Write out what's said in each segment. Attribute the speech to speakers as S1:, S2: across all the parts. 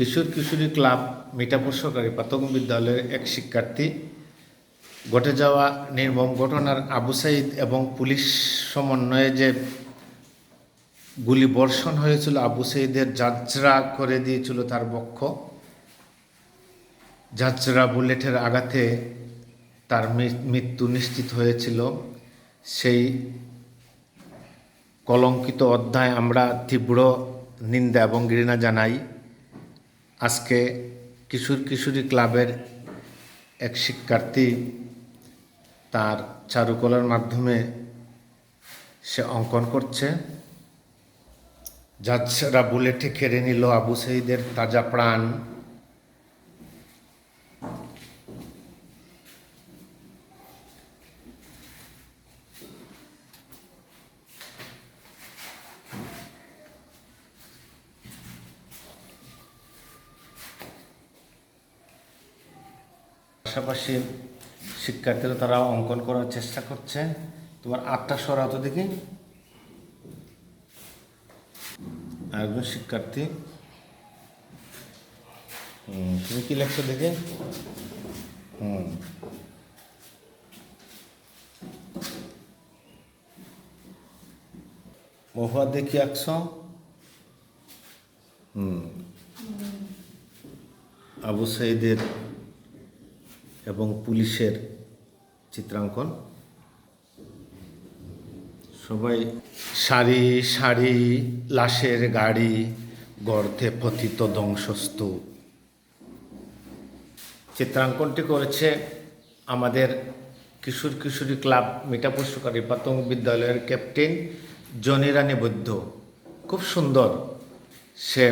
S1: কিশোর কিশোরী club Mithapur সরকারি প্রাথমিক বিদ্যালয়ের এক শিক্ষার্থী। ঘটে যাওয়া নির্মম ঘটনার আবু সাইদ এবং পুলিশ সমন্বয়ে যে গুলি বর্ষণ হয়েছিল, আবু সাইদের যাত্রা করে দিয়েছিল তার বক্ষ। যাত্রা বুলেটের আঘাতে তার মৃত্যু নিশ্চিত হয়েছিল। সেই কলঙ্কিত অধ্যায় আমরা তীব্র নিন্দা এবং ঘৃণা জানাই। আজকে কিশোর কিশোরী ক্লাবের এক শিক্ষার্থী তার চারুকলার মাধ্যমে সে অঙ্কন করছে। যাচ্ছেরা বুলেটে কেড়ে নিল আবু সঈদের তাজা প্রাণ। পাশাপাশি শিক্ষার্থীরা তারা অঙ্কন করার চেষ্টা করছে। তোমার আটটা সরাতো দেখি। একজন শিক্ষার্থী। তুমি কি লেখছো দেখে? হুম। মহুয়া দেখি আঁকছ? হুম। আবু সাইদের এবং পুলিশের চিত্রাঙ্কন। সবাই সারি সারি লাশের গাড়ি, গর্তে পথিত ধ্বংসস্তূপ। চিত্রাঙ্কনটি করেছে আমাদের কিশোর কিশোরী ক্লাব মিঠাপুর সরকারি প্রাথমিক বিদ্যালয়ের ক্যাপ্টেন জনিরানী বৈদ্য খুব সুন্দর সে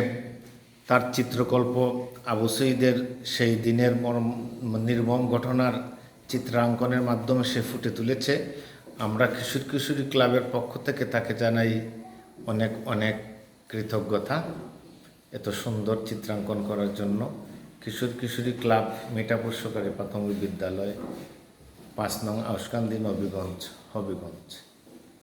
S1: তার চিত্রকল্প আবু সঈদের সেই দিনের মর্ম, নির্মম ঘটনার চিত্রাঙ্কনের মাধ্যমে সে ফুটে তুলেছে। আমরা কিশোর কিশোরী ক্লাবের পক্ষ থেকে তাকে জানাই অনেক অনেক কৃতজ্ঞতা। এত সুন্দর চিত্রাঙ্কন করার জন্য কিশোর কিশোরী ক্লাব মিঠাপুর সরকারি প্রাথমিক বিদ্যালয় পাঁচ নং আউসকান্দি নবীগঞ্জ, হবিগঞ্জ।